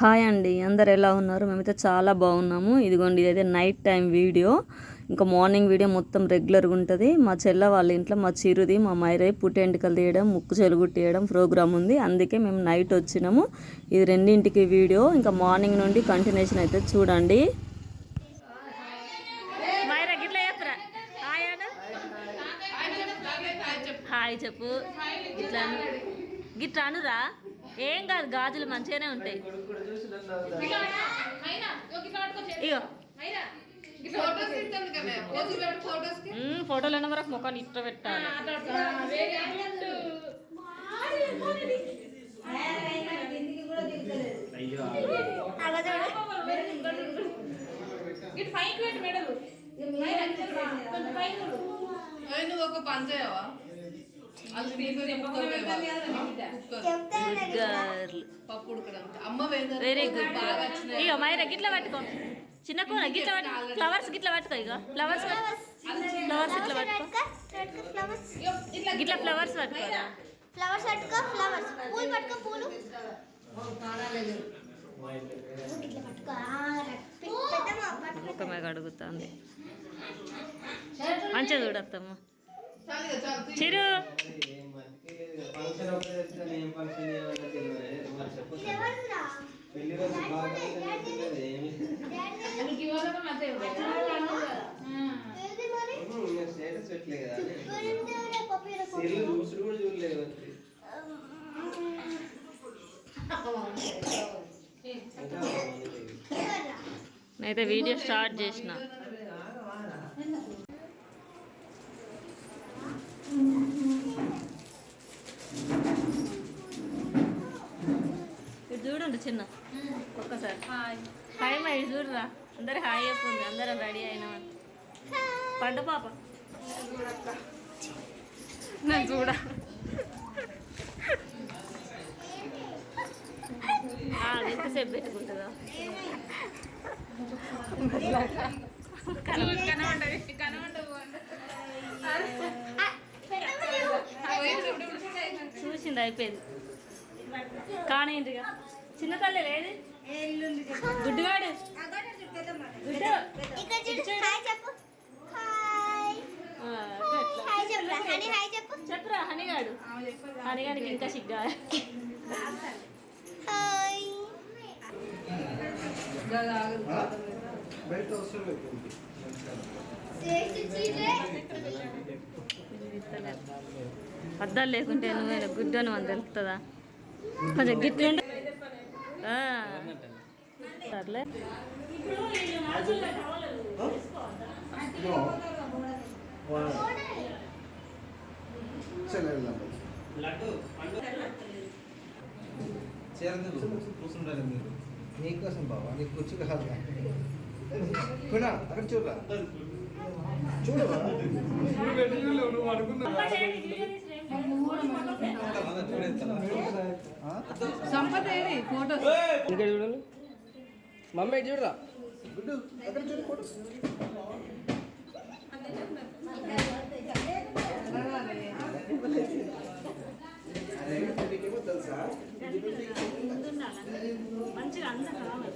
Hi అండి అందరు ఎలా ఉన్నారు? మేమైతే చాలా బాగున్నాము. ఇదిగోండి ఇదైతే నైట్ టైం వీడియో ఇంకా మార్నింగ్ వీడియో మొత్తం రెగ్యులర్గా ఉంటుంది. మా చెల్ల వాళ్ళ ఇంట్లో మా చిరుది మా మైరై పుట్టెంటికలు తీయడం ముక్కు చెలుగుట్టేయడం ప్రోగ్రామ్ ఉంది. అందుకే మేము నైట్ వచ్చినాము. ఇది రెండింటికి వీడియో ఇంకా మార్నింగ్ నుండి కంటిన్యూషన్ అయితే చూడండి. హాయ్ చెప్పు. ఇట్లా గిట్లా అనురా? ఏం కాదు గాజులు మంచిగానే ఉంటాయి. ఫోటోలు అన్న వరకు ముఖాన్ని ఇట్ట పెట్టాలి. నువ్వు ఒక పని చేయవా వెరీ గుడ్. ఇగో మైరా గిట్ల పట్టుకో. చిన్న కూర గిట్ల పట్టుకో ఫ్లవర్స్ గిట్ల పట్టుకో ఇగో. ఫ్లవర్స్ ఫ్లవర్స్ ఇట్లా పట్టుకో. గిట్ల ఫ్లవర్స్ పట్టుకోరా ఫ్లవర్స్ పట్టుకో ఫ్లవర్స్. పూలు పట్టుకో పూలు. పట్టుకో పట్టుకో ముఖమే అడుగుతుంది. మంచిగా చూడత్తమ్మ ఇక. చిరు. చూసుడు కూడా చూడలేదు ఇంకా బాగుంది. నేనైతే వీడియో స్టార్ట్ చేసిన. చూడండి చిన్న. ఒక్కసారి. హాయ్. మా చూడరా. అందరు హాయ్ అయిపోయింది అందరం రెడీ అయినా పండు పాప. నేను చూడ. ఎంతసేపు పెట్టుకుంటుందా. చూసింది అయిపోయింది. కానీ ఇంటిగా చిన్న తల్లి లేదు గుడ్డివాడు. గుడ్డు. ఇక్కడ చూడు. హాయ్ చెప్పు. హాయ్. ఆ, గట్ల. హాయ్ చెప్పు. హనీ హాయ్ చెప్పు. చెప్పురా హనిగాడు. హనిగాడికి ఇంకా సిగ్గా. అద్దాలు లేకుంటే నువ్వే గుడ్డను అని తెలుస్తుందా? కొంచెం గిట్లుండే. సర్లే. కూర్చుంటారు మీరు నీకోసం బాబా నీకు కూర్చు కాదు కునా అక్కడ చూడరా చూడరా సంపద ఏది? ఫోటోస్. ఇక్కడ చూడండి? మమ్మీ చూడరా గుడ్డు అక్కడ చూడు ఫోటో అదే నీకేమో తెలుసా మంచిగా అందం కావాలి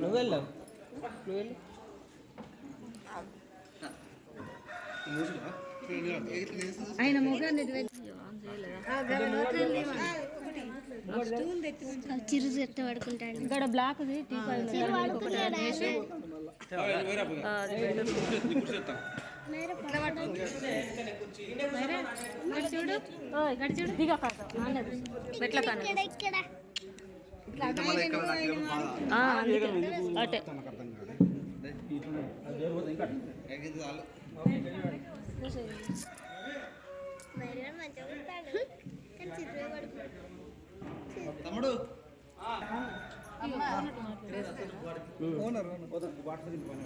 నువ్వు వెళ్ళావు నువ్వు వెళ్ళు. ఆయన ముఖాన్ని చిరు పడుకుంటాడు. ఇక్కడ బ్లాక్ టీ చూడు. ఇక్కడ చూడు. దిగ మెట్ల కానీ ఇక్కడ ఇక్కడ. ఆ, అందుకే. అటే తమ్ముడు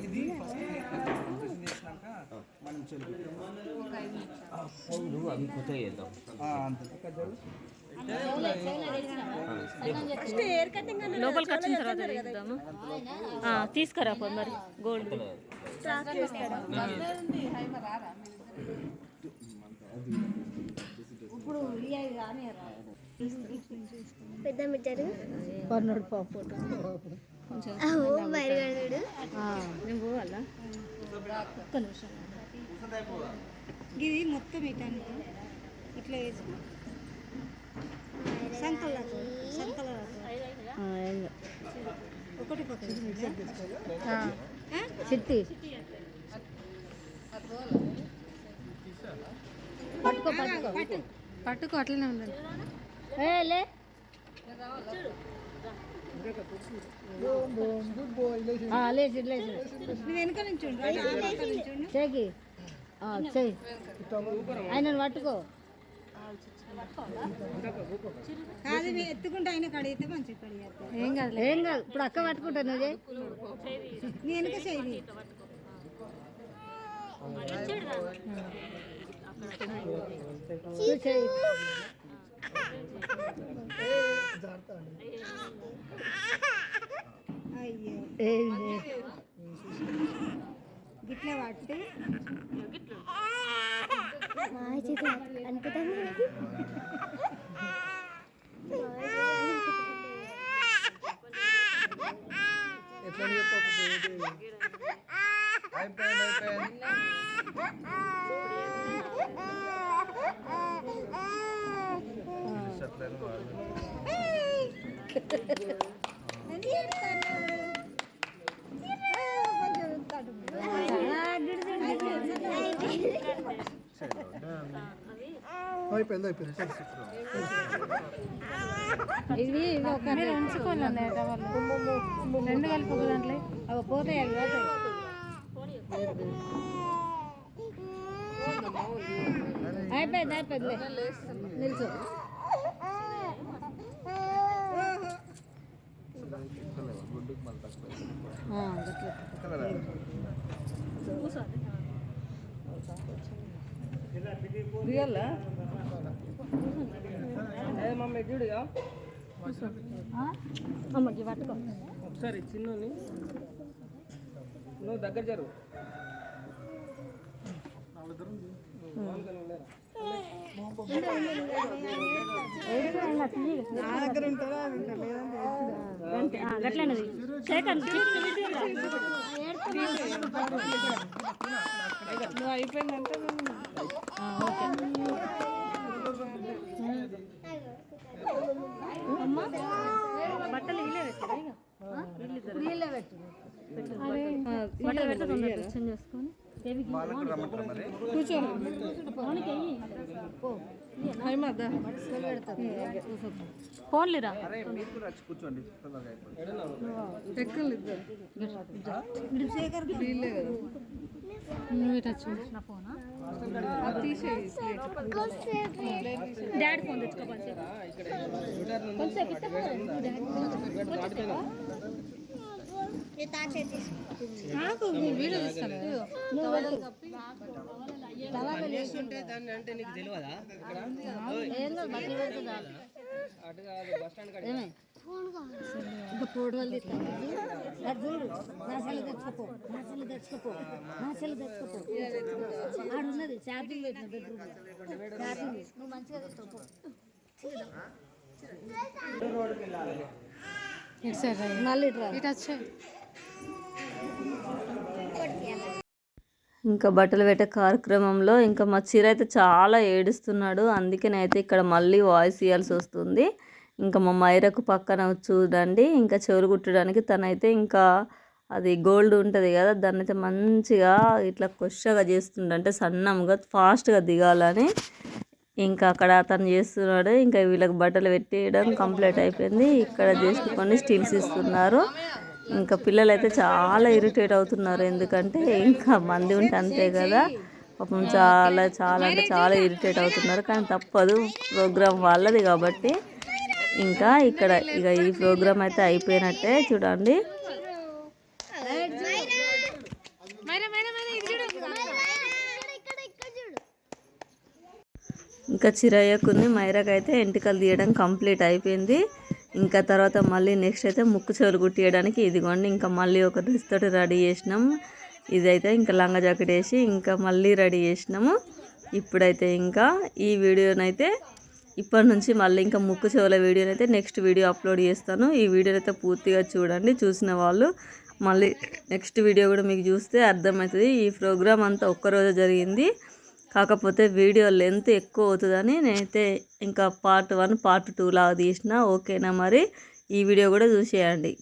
ఇది కొత్తగా చేద్దాం. అంతే. లోపలికి వచ్చిన తర్వాత తీద్దాము ఆ, తీసుకురా పో మరి గోల్డ్. పెద్ద మిట్టారు అహో బయలుగాడు నేను పోవాలా? ఇది మొత్తం ఇటానికి ఇట్లా వేసి ఒకటి చిట్టి పట్టుకో పట్టుకో పట్టుకో అట్లనే ఉండండి ఏ లే లేచి లేచి వెనక నుంచి ఆయన పట్టుకో. కాదు ఎత్తుకుంటే ఆయన కడిగితే మంచిగా కడిగేస్తాను ఏం కాదు ఏం కాదు. ఇప్పుడు అక్క పట్టుకుంటా నువ్వు నీ వెనక చేయి అయ్యో? గిట్లా పట్టి అనుకుంటాను ఎట్లా చెప్పకపోయేది అయిపోయింది అయిపోయింది చెప్పలేను వాళ్ళు అయిపోయింది అయిపోయింది. ఇది ఒక ఉంచుకోవాలండి రెండు కలిపి ఒక దాంట్లో అవి పోతాయి అవి పోతాయి అయిపోయింది అయిపోయింది నిల్చో. గుడ్డుకు మళ్ళీ తక్కువ రియల్ మమ్మీ చూడుగా అమ్మకి పట్టుకో ఒకసారి చిన్నని నువ్వు దగ్గర జరుగు నా దగ్గర ఉంటుందా ఇంకా? లేదంటే గట్లనేది నువ్వు అయిపోయిందంటే బట్టలు ఇల్లే పెట్టారా. ఇక ఇల్లే పెట్టు బట్టలు పెడితే తొందరగా. వాళ్ళకు రమ్మంటారా మరి? ఫోన్లేరా? అరే మీరు కూడా వచ్చి కూర్చోండి. తొందరగా అయిపోయింది ఎక్కలు ఇద్దరు శేఖర్ వీళ్ళే కదా నువ్వు ఇటు వచ్చి నా ఫోనా డాడీ ఫోన్ తెచ్చుకోవాలి చేస్తుంటే దాన్ని అంటే నీకు తెలియదా? అటు కాదు బస్ స్టాండ్ కాడ ఏమై? ఇంకా ఫోటోలు తీస్తాను అది చూడు. నా సెల్ తెచ్చుకోపో. నా సెల్ తెచ్చుకోపో. నా సెల్ తెచ్చుకోపో. ఆడున్నది ఛార్జింగ్ పెట్టిన బెడ్రూమ్ ఛార్జింగ్ నువ్వు మంచిగా తెచ్చుకోపో. మళ్ళీ ఇటు వచ్చాయి ఇంకా బట్టలు పెట్టే కార్యక్రమంలో ఇంకా మా చీర అయితే చాలా ఏడుస్తున్నాడు. అందుకనైతే ఇక్కడ మళ్ళీ వాయిస్ ఇవ్వాల్సి వస్తుంది. ఇంకా మా మైరకు పక్కన చూడండి. ఇంకా చెవులు కుట్టడానికి తనైతే ఇంకా అది గోల్డ్ ఉంటుంది కదా దాన్ని అయితే మంచిగా ఇట్లా కొషగా చేస్తుండ అంటే సన్నంగా ఫాస్ట్గా దిగాలని ఇంకా అక్కడ అతను చేస్తున్నాడు. ఇంకా వీళ్ళకి బట్టలు పెట్టేయడం కంప్లీట్ అయిపోయింది. ఇక్కడ చేసుకొని స్టిల్స్ ఇస్తున్నారు. ఇంకా పిల్లలు అయితే చాలా ఇరిటేట్ అవుతున్నారు. ఎందుకంటే ఇంకా మంది ఉంటే అంతే కదా. పాపం చాలా చాలా అంటే చాలా ఇరిటేట్ అవుతున్నారు. కానీ తప్పదు. ప్రోగ్రాం వాళ్ళది కాబట్టి. ఇంకా ఇక్కడ ఇక ఈ ప్రోగ్రాం అయితే అయిపోయినట్టే చూడండి. ఇంకా చిరయ్యకుని మైరాకైతే ఎంటికలు తీయడం కంప్లీట్ అయిపోయింది. ఇంకా తర్వాత మళ్ళీ నెక్స్ట్ అయితే ముక్కు చెవులు కుట్టియడానికి ఇదిగోండి ఇంకా మళ్ళీ ఒక డ్రెస్ తోటి రెడీ చేసినాం. ఇదైతే ఇంకా లంగా జాకెట్ వేసి ఇంకా మళ్ళీ రెడీ చేసినాము. ఇప్పుడైతే ఇంకా ఈ వీడియోనైతే ఇప్పటి నుంచి మళ్ళీ ఇంకా ముక్కు చెవుల వీడియోనైతే నెక్స్ట్ వీడియో అప్లోడ్ చేస్తాను. ఈ వీడియోని పూర్తిగా చూడండి చూసిన వాళ్ళు. మళ్ళీ నెక్స్ట్ వీడియో కూడా మీకు చూస్తే అర్థమవుతుంది. ఈ ప్రోగ్రామ్ అంతా ఒక్కరోజు జరిగింది. కాకపోతే వీడియో లెంత్ ఎక్కువ అవుతుందని నేనైతే ఇంకా పార్ట్ వన్ పార్ట్ టూ లాగా తీసిన ఓకేనా మరి? ఈ వీడియో కూడా చూసేయండి.